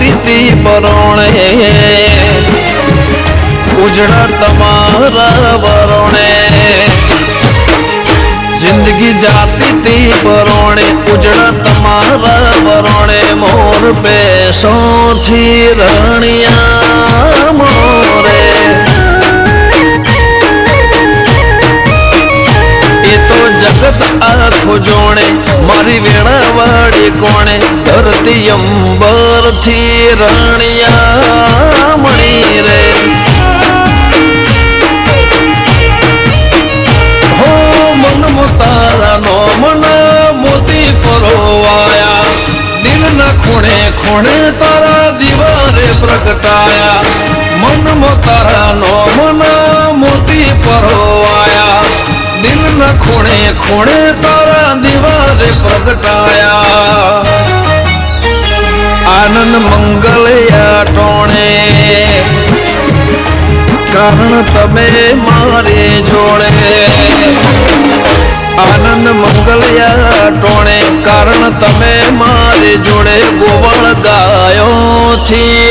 જાતી તી પરોણે. ઉજળા તમારા વરોણે. જિંદગી જાતી તી પરોણે, ઉજળા તમારા વરોણે. મોર પેશોથી રણિયા મોરે. એ તો જગત આખો જોણે, મારી ધરતી અંબર થી રણિયા મણી રે. હો મન મોતારા નો મન મોતી પરોવાયા. દિલના ખૂણે ખૂણે તારા દિવારે પ્રગટાયા. મન મોતારા નો મન મોતી પરોવાયા. દિલના ખૂણે ખૂણે તારા દિવારે પ્રગટાયા. આનંદ મંગલ ટોણે. કારણ તમે મારે જોડે. આનંદ મંગલ ટોણે. કારણ તમે મારે જોડે ગોવળ ગાયો થી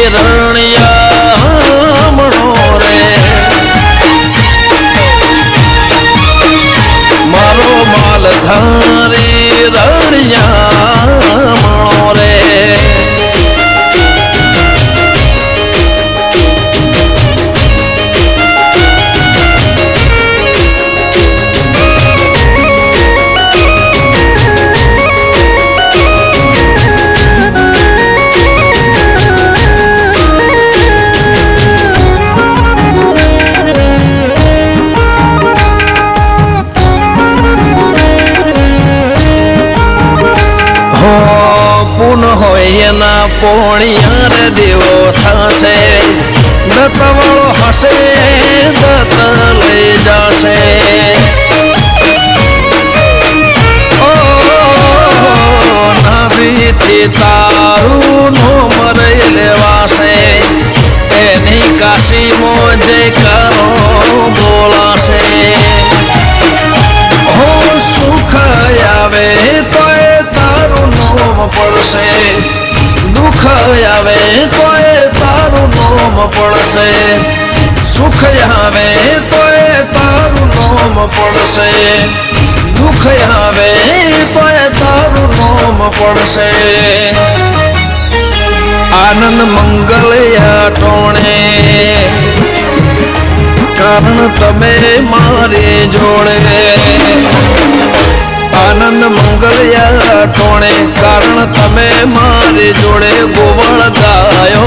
હો, પૂન હોય એના પોણિયાર દેવો થશે. દત્તવાળો હશે, દત્ત લઈ જશે. નાભીથી તારું નો મરે લેવાશે. પડશે. દુઃખ આવે, તોય તારું નોમ પડશે. સુખ આવે, તોય તારું નોમ પડશે. દુઃખ આવે, તોય તારું નોમ પડશે. આનંદ મંગલયા ટોણે કારણ તમે મારે જોડે. મંગલ મંગલયા ટોણે કારણ તમે મારે જોડે ગોવળ ગાયો